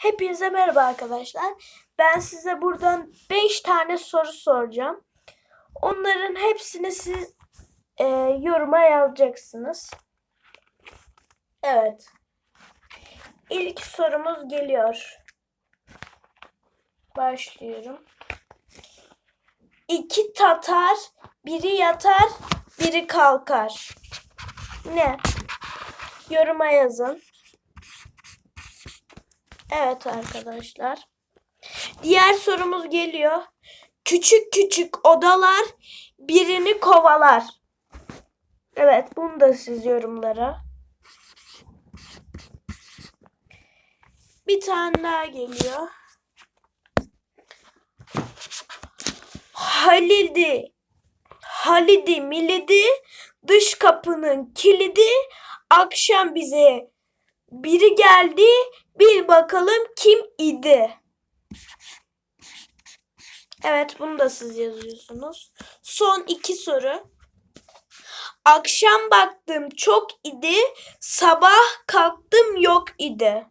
Hepinize merhaba arkadaşlar. Ben size buradan 5 tane soru soracağım. Onların hepsini siz e, yoruma yazacaksınız. Evet. İlk sorumuz geliyor. Başlıyorum. İki Tatar, biri yatar, biri kalkar. Ne? Yoruma yazın. Evet arkadaşlar. Diğer sorumuz geliyor. Küçük küçük odalar birini kovalar. Evet bunu da siz yorumlara. Bir tane daha geliyor. Halidi, Halidi Milidi dış kapının kilidi akşam bize biri geldi bil bakalım kim idi. Evet bunu da siz yazıyorsunuz. Son iki soru. Akşam baktım çok idi, sabah kalktım yok idi.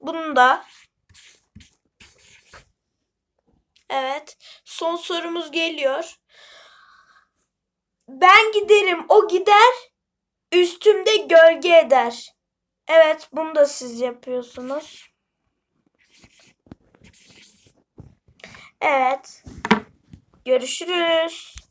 Bunu da. Evet, son sorumuz geliyor. Ben giderim, o gider, üstümde gölge eder. Evet, bunu da siz yapıyorsunuz. Evet. Görüşürüz.